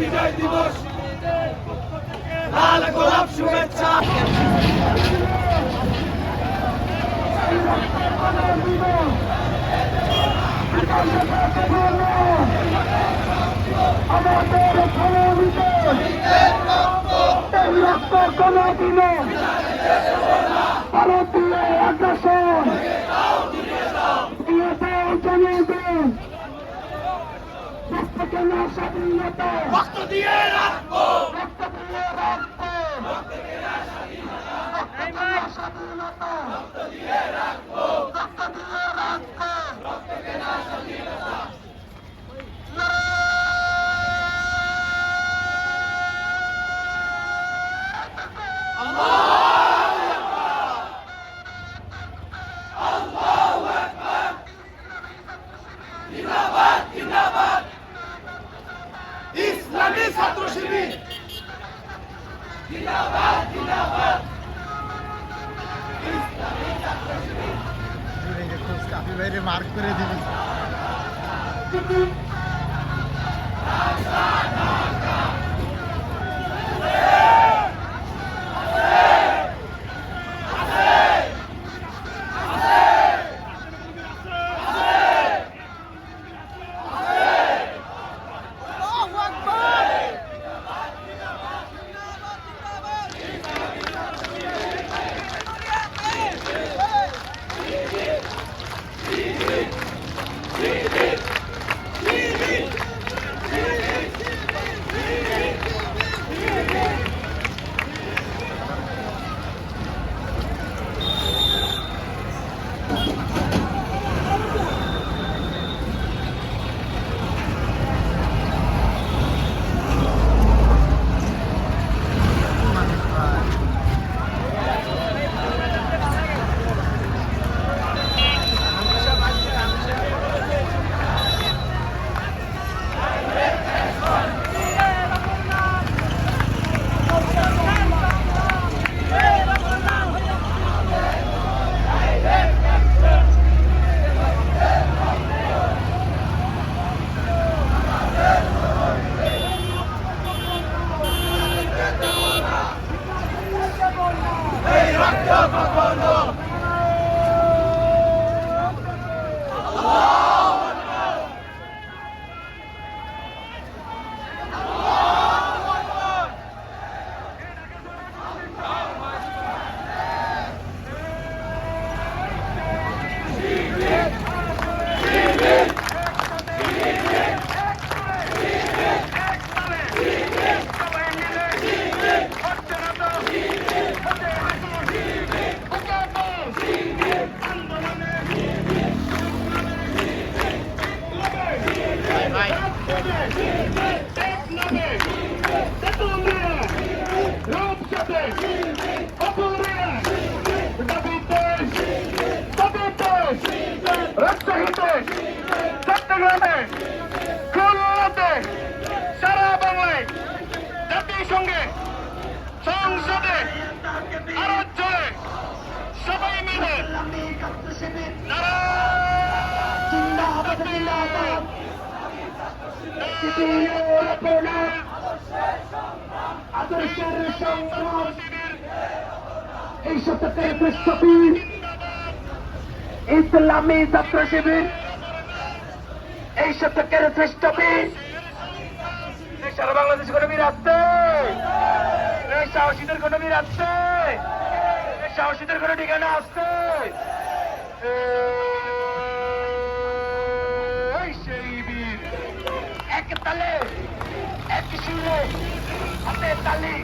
বিজয় দিবস। লাল গোলাপ শুভেচ্ছা। আমাদের কোনদিনও ভারতীয় আগ্রাসন। দিয়েছে জনগণ রক্ত কেন স্বাধীনতা রক্ত দিয়ে রাখব। রক্ত দিয়ে রাখব রক্ত দিয়ে স্বাধীনতা রক্ত দিয়ে রাখব। কাফি বাইরে মার্ক করে দিবি এই রক্ত রাজশাহীতে চট্টগ্রামে খুলনাতে সারা বাংলায় জাতিসংঘে সংসদে আরও জোরে সবাই মিলে আদর্শের এই শতকের ইসলামী ছাত্র শিবির এই শতকের পৃষ্ঠপীঠ এই সারা বাংলাদেশ কোনো বীর আছে সাহসীদের কোনো বীর আছে সাহসীদের কোনো ঠিকানা আছে সেই বীর এক সুরে হাতে তালি।